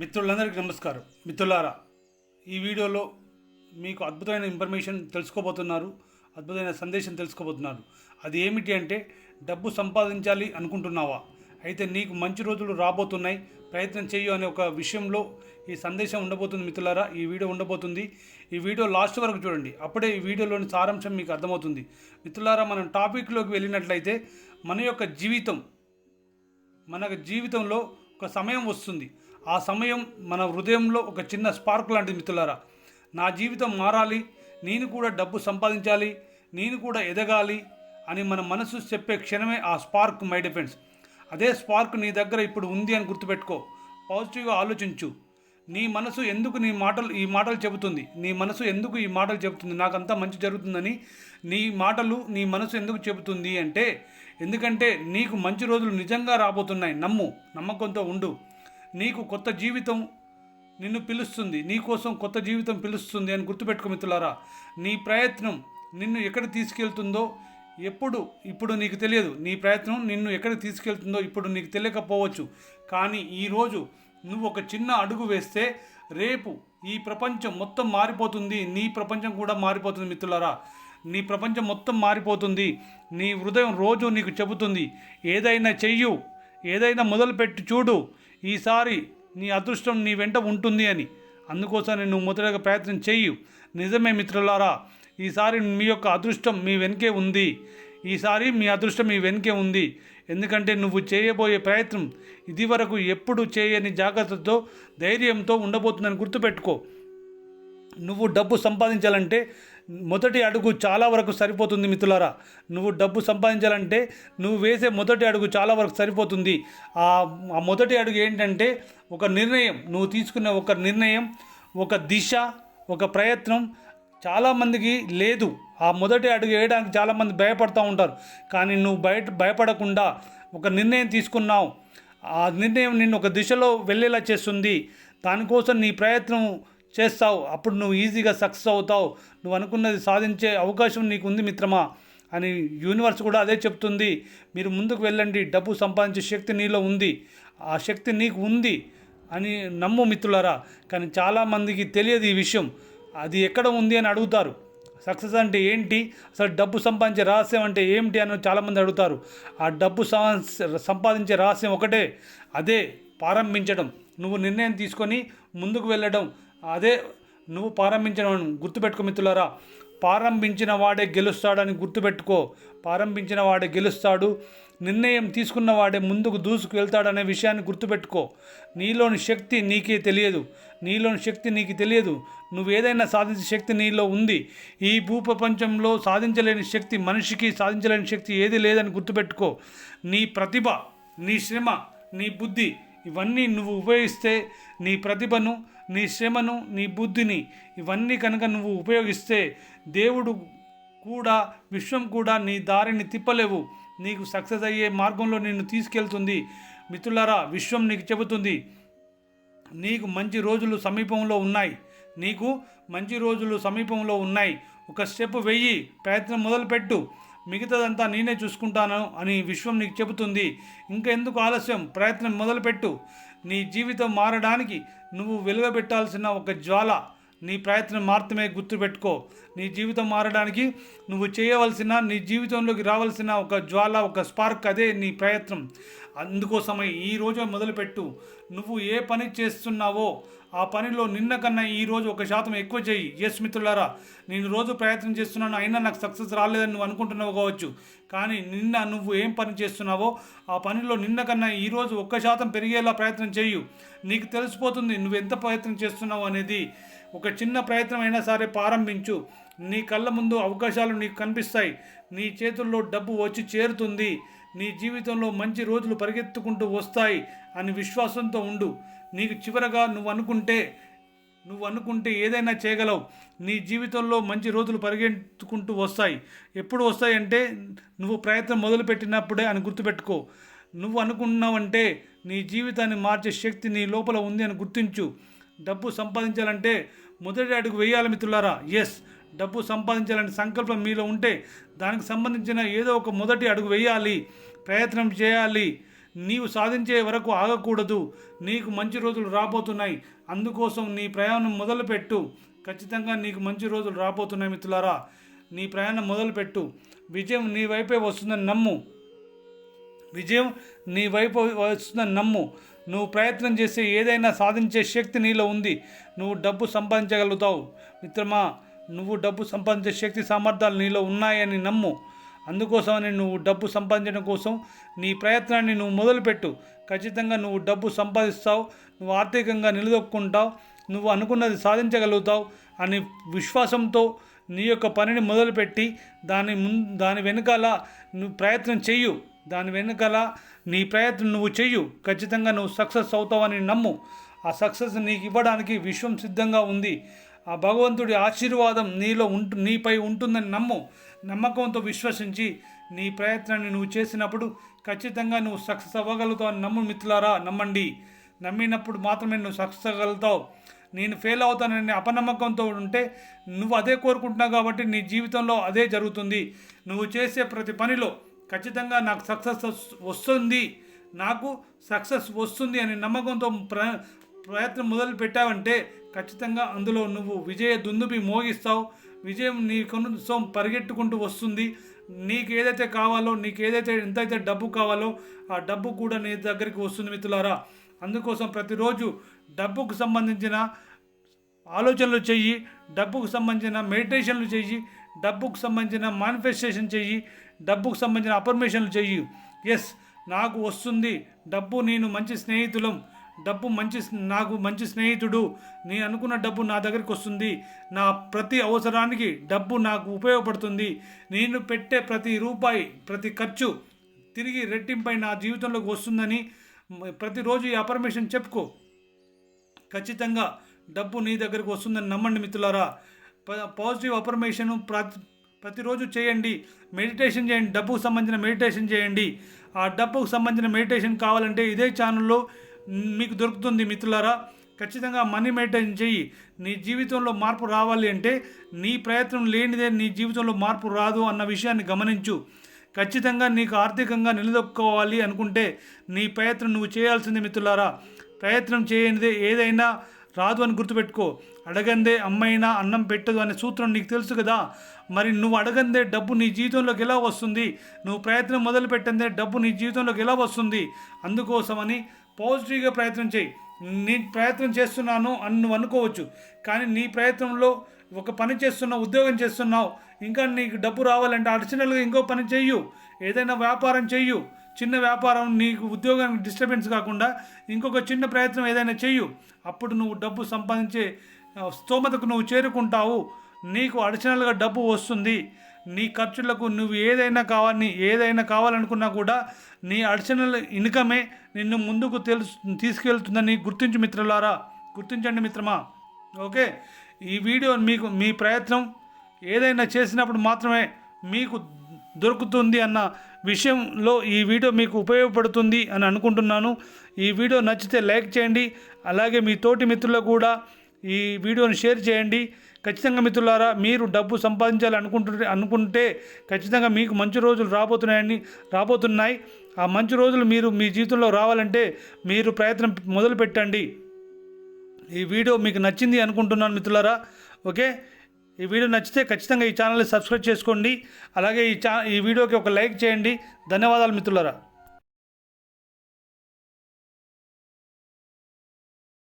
మిత్రులందరికీ నమస్కారం. మిత్రులారా ఈ వీడియోలో మీకు అద్భుతమైన ఇన్ఫర్మేషన్ తెలుసుకోబోతున్నారు అద్భుతమైన సందేశం తెలుసుకోబోతున్నారు. అది ఏమిటి అంటే డబ్బు సంపాదించాలి అనుకుంటున్నావా? అయితే నీకు మంచి రోజులు రాబోతున్నాయి ప్రయత్నం చేయు అనే ఒక విషయంలో ఈ సందేశం ఉండబోతుంది మిత్రులారా ఈ వీడియో ఉండబోతుంది. ఈ వీడియో లాస్ట్ వరకు చూడండి అప్పుడే ఈ వీడియోలోని సారాంశం మీకు అర్థమవుతుంది. మిత్రులారా మనం టాపిక్లోకి వెళ్ళినట్లయితే మన యొక్క జీవితం మన జీవితంలో ఒక సమయం వస్తుంది. ఆ సమయం మన హృదయంలో ఒక చిన్న స్పార్క్ లాంటిది మిత్రులారా. నా జీవితం మారాలి నేను కూడా డబ్బు సంపాదించాలి నేను కూడా ఎదగాలి అని మన మనసు చెప్పే క్షణమే ఆ స్పార్క్ మై డిఫెండ్స్ అదే స్పార్క్ నీ దగ్గర ఇప్పుడు ఉంది అని గుర్తుపెట్టుకో. పాజిటివ్గా ఆలోచించు. నీ మనసు ఎందుకు నీ మాటలు ఈ మాటలు చెబుతుంది? నీ మనసు ఎందుకు ఈ మాటలు చెబుతుంది? నాకంతా మంచి జరుగుతుందని నీ మాటలు నీ మనసు ఎందుకు చెబుతుంది అంటే ఎందుకంటే నీకు మంచి రోజులు నిజంగా రాబోతున్నాయి. నమ్ము నమ్మకంతో ఉండు. నీకు కొత్త జీవితం నిన్ను పిలుస్తుంది. నీకోసం కొత్త జీవితం పిలుస్తుంది అని గుర్తుపెట్టుకో మిత్రులారా. నీ ప్రయత్నం నిన్ను ఎక్కడ తీసుకెళ్తుందో ఎప్పుడు ఇప్పుడు నీకు తెలియదు. నీ ప్రయత్నం నిన్ను ఎక్కడికి తీసుకెళ్తుందో ఇప్పుడు నీకు తెలియకపోవచ్చు. కానీ ఈరోజు నువ్వు ఒక చిన్న అడుగు వేస్తే రేపు ఈ ప్రపంచం మొత్తం మారిపోతుంది. నీ ప్రపంచం కూడా మారిపోతుంది మిత్రులారా. నీ ప్రపంచం మొత్తం మారిపోతుంది. నీ హృదయం రోజు నీకు చెబుతుంది. ఏదైనా చెయ్యు. ఏదైనా మొదలుపెట్టి చూడు. ఈసారి నీ అదృష్టం నీ వెంట ఉంటుంది అని. అందుకోసం నువ్వు మొదటగా ప్రయత్నం చేయు నిజమే మిత్రులారా ఈసారి మీ యొక్క అదృష్టం మీ వెనుకే ఉంది. ఈసారి మీ అదృష్టం మీ వెనుకే ఉంది. ఎందుకంటే నువ్వు చేయబోయే ప్రయత్నం ఇదివరకు ఎప్పుడు చేయని జాగ్రత్తతో ధైర్యంతో ఉండబోతుందని గుర్తుపెట్టుకో. నువ్వు డబ్బు సంపాదించాలంటే మొదటి అడుగు చాలా వరకు సరిపోతుంది మిత్రులారా. నువ్వు డబ్బు సంపాదించాలంటే నువ్వు వేసే మొదటి అడుగు చాలా వరకు సరిపోతుంది. ఆ ఆ మొదటి అడుగు ఏంటంటే ఒక నిర్ణయం నువ్వు తీసుకున్న ఒక నిర్ణయం ఒక దిశ ఒక ప్రయత్నం చాలామందికి లేదు. ఆ మొదటి అడుగు వేయడానికి చాలామంది భయపడుతూ ఉంటారు. కానీ నువ్వు బయట భయపడకుండా ఒక నిర్ణయం తీసుకున్నావు. ఆ నిర్ణయం నిన్ను ఒక దిశలో వెళ్ళేలా చేస్తుంది. దానికోసం నీ ప్రయత్నం చేస్తావు. అప్పుడు నువ్వు ఈజీగా సక్సెస్ అవుతావు. నువ్వు అనుకున్నది సాధించే అవకాశం నీకు ఉంది మిత్రమా? అని యూనివర్స్ కూడా అదే చెప్తుంది. మీరు ముందుకు వెళ్ళండి. డబ్బు సంపాదించే శక్తి నీలో ఉంది. ఆ శక్తి నీకు ఉంది అని నమ్ము మిత్రులారా. కానీ చాలామందికి తెలియదు ఈ విషయం. అది ఎక్కడ ఉంది అని అడుగుతారు. సక్సెస్ అంటే ఏంటి? అసలు డబ్బు సంపాదించే రహస్యం అంటే ఏమిటి అని చాలామంది అడుగుతారు. ఆ డబ్బు సం- సంపాదించే రహస్యం ఒకటే. అదే ప్రారంభించడం. నువ్వు నిర్ణయం తీసుకొని ముందుకు వెళ్ళడం. అదే నువ్వు ప్రారంభించిన గుర్తుపెట్టుకో మిత్రులారా. ప్రారంభించిన వాడే గెలుస్తాడని గుర్తుపెట్టుకో. ప్రారంభించిన వాడే గెలుస్తాడు. నిర్ణయం తీసుకున్న వాడే ముందుకు దూసుకు వెళ్తాడనే విషయాన్ని గుర్తుపెట్టుకో. నీలోని శక్తి నీకే తెలియదు. నీలోని శక్తి నీకు తెలియదు. నువ్వు ఏదైనా సాధించే శక్తి నీలో ఉంది. ఈ భూప్రపంచంలో సాధించలేని శక్తి మనిషికి సాధించలేని శక్తి ఏది లేదని గుర్తుపెట్టుకో. నీ ప్రతిభ నీ శ్రమ నీ బుద్ధి ఇవన్నీ నువ్వు ఉపయోగిస్తే నీ ప్రతిభను నీ శ్రమను నీ బుద్ధిని ఇవన్నీ కనుక నువ్వు ఉపయోగిస్తే దేవుడు కూడా విశ్వం కూడా నీ దారిని తిప్పలేవు. నీకు సక్సెస్ అయ్యే మార్గంలో నిన్ను తీసుకెళ్తుంది. మిత్రులారా విశ్వం నీకు చెబుతుంది నీకు మంచి రోజులు సమీపంలో ఉన్నాయి. నీకు మంచి రోజులు సమీపంలో ఉన్నాయి. ఒక స్టెప్ వెయ్యి ప్రయత్నం మొదలుపెట్టు. మిగతాదంతా నేనే చూసుకుంటాను అని విశ్వం నీకు చెబుతుంది. ఇంకా ఎందుకు ఆలస్యం? ప్రయత్నం మొదలుపెట్టు. నీ జీవితం మారడానికి నువ్వు వెలుగబెట్టాల్సిన ఒక జ్వాల. నీ ప్రయత్నం మాత్రమే గుర్తుపెట్టుకో. నీ జీవితం మారడానికి నువ్వు చేయవలసిన నీ జీవితంలోకి రావాల్సిన ఒక జ్వాల ఒక స్పార్క్ అదే నీ ప్రయత్నం. అందుకోసమై ఈ రోజే మొదలుపెట్టు. నువ్వు ఏ పని చేస్తున్నావో ఆ పనిలో నిన్న కన్నా ఈరోజు ఒక శాతం ఎక్కువ చేయి. ఎస్ మిత్రులారా నేను రోజు ప్రయత్నం చేస్తున్నాను అయినా నాకు సక్సెస్ రాలేదని నువ్వు అనుకుంటున్నావు కావచ్చు. కానీ నిన్న నువ్వు ఏం పని చేస్తున్నావో ఆ పనిలో నిన్న కన్నా ఈరోజు ఒక్క శాతం పెరిగేలా ప్రయత్నం చేయు. నీకు తెలిసిపోతుంది నువ్వు ఎంత ప్రయత్నం చేస్తున్నావు అనేది. ఒక చిన్న ప్రయత్నం అయినా సరే ప్రారంభించు. నీ కళ్ళ ముందు అవకాశాలు నీకు కనిపిస్తాయి. నీ చేతుల్లో డబ్బు వచ్చి చేరుతుంది. నీ జీవితంలో మంచి రోజులు పరిగెత్తుకుంటూ వస్తాయి అని విశ్వాసంతో ఉండు. నీకు చివరగా నువ్వు అనుకుంటే నువ్వు అనుకుంటే ఏదైనా చేయగలవు. నీ జీవితంలో మంచి రోజులు పరిగెత్తుకుంటూ వస్తాయి. ఎప్పుడు వస్తాయి అంటే నువ్వు ప్రయత్నం మొదలుపెట్టినప్పుడే అని గుర్తుపెట్టుకో. నువ్వు అనుకున్నావంటే నీ జీవితాన్ని మార్చే శక్తి నీ లోపల ఉంది అని గుర్తించు. డబ్బు సంపాదించాలంటే మొదటి అడుగు వేయాలి మిత్రులారా. ఎస్ డబ్బు సంపాదించాలని సంకల్పం మీలో ఉంటే దానికి సంబంధించిన ఏదో ఒక మొదటి అడుగు వేయాలి ప్రయత్నం చేయాలి. నీవు సాధించే వరకు ఆగకూడదు. నీకు మంచి రోజులు రాబోతున్నాయి. అందుకోసం నీ ప్రయాణం మొదలుపెట్టు. ఖచ్చితంగా నీకు మంచి రోజులు రాబోతున్నాయి మిత్రులారా. నీ ప్రయాణం మొదలుపెట్టు. విజయం నీ వైపే వస్తుందని నమ్ము. విజయం నీ వైపు వస్తుందని నమ్ము. నువ్వు ప్రయత్నం చేసే ఏదైనా సాధించే శక్తి నీలో ఉంది. నువ్వు డబ్బు సంపాదించగలుగుతావు. మిత్రమా నువ్వు డబ్బు సంపాదించే శక్తి సామర్థ్యాలు నీలో ఉన్నాయని నమ్ము. అందుకోసమని నువ్వు డబ్బు సంపాదించడం కోసం నీ ప్రయత్నాన్ని నువ్వు మొదలుపెట్టు. ఖచ్చితంగా నువ్వు డబ్బు సంపాదిస్తావు. నువ్వు ఆర్థికంగా నిలదొక్కుంటావు. నువ్వు అనుకున్నది సాధించగలుగుతావు అని విశ్వాసంతో నీ యొక్క పనిని మొదలుపెట్టి దాని ముందు దాని వెనకాల నువ్వు ప్రయత్నం చెయ్యు. దాని వెనుకల నీ ప్రయత్నం నువ్వు చెయ్యు. ఖచ్చితంగా నువ్వు సక్సెస్ అవుతావని నమ్ము. ఆ సక్సెస్ నీకు ఇవ్వడానికి విశ్వం సిద్ధంగా ఉంది. ఆ భగవంతుడి ఆశీర్వాదం నీలో ఉంటు నీపై ఉంటుందని నమ్ము. నమ్మకంతో విశ్వసించి నీ ప్రయత్నాన్ని నువ్వు చేసినప్పుడు ఖచ్చితంగా నువ్వు సక్సెస్ అవ్వగలుగుతావు అని నమ్ము మిత్రులారా నమ్మండి. నమ్మినప్పుడు మాత్రమే నువ్వు సక్సెస్ అవ్వగలుగుతావు. నేను ఫెయిల్ అవుతానని అపనమ్మకంతో ఉంటే నువ్వు అదే కోరుకుంటున్నావు కాబట్టి నీ జీవితంలో అదే జరుగుతుంది. నువ్వు చేసే ప్రతి పనిలో ఖచ్చితంగా నాకు సక్సెస్ వస్తుంది. నాకు సక్సెస్ వస్తుంది అనే నమ్మకంతో ప్ర ప్రయత్నం మొదలు పెట్టావంటే ఖచ్చితంగా అందులో నువ్వు విజయ దుందుబి మోగిస్తావు. విజయం నీ కోసం పరిగెట్టుకుంటూ వస్తుంది. నీకు ఏదైతే కావాలో నీకు ఏదైతే ఎంతైతే డబ్బు కావాలో ఆ డబ్బు కూడా నీ దగ్గరికి వస్తుంది మిత్రులారా. అందుకోసం ప్రతిరోజు డబ్బుకు సంబంధించిన ఆలోచనలు చెయ్యి డబ్బుకు సంబంధించిన మెడిటేషన్లు చెయ్యి డబ్బుకు సంబంధించిన మానిఫెస్టేషన్ చెయ్యి డబ్బుకు సంబంధించిన అఫర్మేషన్లు చెయ్యి. ఎస్ నాకు వస్తుంది. డబ్బు నేను మంచి స్నేహితులం. డబ్బు మంచి నాకు మంచి స్నేహితుడు. నేను అనుకున్న డబ్బు నా దగ్గరికి వస్తుంది. నా ప్రతి అవసరానికి డబ్బు నాకు ఉపయోగపడుతుంది. నేను పెట్టే ప్రతి రూపాయి ప్రతి ఖర్చు తిరిగి రెట్టింపై నా జీవితంలోకి వస్తుందని ప్రతిరోజు ఈ అపర్మేషన్ చెప్పుకో. ఖచ్చితంగా డబ్బు నీ దగ్గరకు వస్తుందని నమ్మండి మిత్రులారా. పాజిటివ్ అఫర్మేషన్ ప్రతి ప్రతిరోజు చేయండి. మెడిటేషన్ చేయండి. డబ్బుకు సంబంధించిన మెడిటేషన్ చేయండి. ఆ డబ్బుకు సంబంధించిన మెడిటేషన్ కావాలంటే ఇదే ఛానల్లో మీకు దొరుకుతుంది మిత్రులారా. ఖచ్చితంగా మనీ మెడిటేషన్ చెయ్యి. నీ జీవితంలో మార్పు రావాలి అంటే నీ ప్రయత్నం లేనిదే నీ జీవితంలో మార్పు రాదు అన్న విషయాన్ని గమనించు. ఖచ్చితంగా నీకు ఆర్థికంగా నిలదొక్కోవాలి అనుకుంటే నీ ప్రయత్నం నువ్వు చేయాల్సిందే మిత్రులారా. ప్రయత్నం చేయనిదే ఏదైనా రాదు అని గుర్తుపెట్టుకో. అడగందే అమ్మైనా అన్నం పెట్టదు అనే సూత్రం నీకు తెలుసు కదా. మరి నువ్వు అడగందే డబ్బు నీ జీవితంలోకి ఎలా వస్తుంది? నువ్వు ప్రయత్నం మొదలు పెట్టందే డబ్బు నీ జీవితంలోకి ఎలా వస్తుంది? అందుకోసమని పాజిటివ్గా ప్రయత్నం చేయి. నేను ప్రయత్నం చేస్తున్నాను అని నువ్వు అనుకోవచ్చు. కానీ నీ ప్రయత్నంలో ఒక పని చేస్తున్నావు ఉద్యోగం చేస్తున్నావు. ఇంకా నీకు డబ్బు రావాలంటే అడిషనల్గా ఇంకో పని చెయ్యు. ఏదైనా వ్యాపారం చెయ్యు. చిన్న వ్యాపారం నీకు ఉద్యోగానికి డిస్టర్బెన్స్ కాకుండా ఇంకొక చిన్న ప్రయత్నం ఏదైనా చెయ్యు. అప్పుడు నువ్వు డబ్బు సంపాదించే స్తోమతకు నువ్వు చేరుకుంటావు. నీకు అడిషనల్గా డబ్బు వస్తుంది. నీ ఖర్చులకు నువ్వు ఏదైనా కావాలని ఏదైనా కావాలనుకున్నా కూడా నీ అడిషనల్ ఇన్కమే నిన్ను ముందుకు తెలుసు తీసుకెళ్తుందని గుర్తించు మిత్రులారా. గుర్తించండి మిత్రమా. ఓకే? ఈ వీడియో మీకు మీ ప్రయత్నం ఏదైనా చేసినప్పుడు మాత్రమే మీకు దొరుకుతుంది అన్న విషయంలో ఈ వీడియో మీకు ఉపయోగపడుతుంది అని అనుకుంటున్నాను. ఈ వీడియో నచ్చితే లైక్ చేయండి. అలాగే మీ తోటి మిత్రులకు కూడా ఈ వీడియోని షేర్ చేయండి. ఖచ్చితంగా మిత్రులారా మీరు డబ్బు సంపాదించాలి అనుకుంటుంటే అనుకుంటే ఖచ్చితంగా మీకు మంచి రోజులు రాబోతున్నాయని రాబోతున్నాయి. ఆ మంచి రోజులు మీరు మీ జీవితంలో రావాలంటే మీరు ప్రయత్నం మొదలు పెట్టండి ఈ వీడియో మీకు నచ్చింది అనుకుంటున్నాను మిత్రులారా. ఓకే? ఈ వీడియో నచ్చితే ఖచ్చితంగా ఈ ఛానల్ని సబ్స్క్రైబ్ చేసుకోండి. అలాగే ఈ ఛా ఈ వీడియోకి ఒక లైక్ చేయండి. ధన్యవాదాలు మిత్రులారా.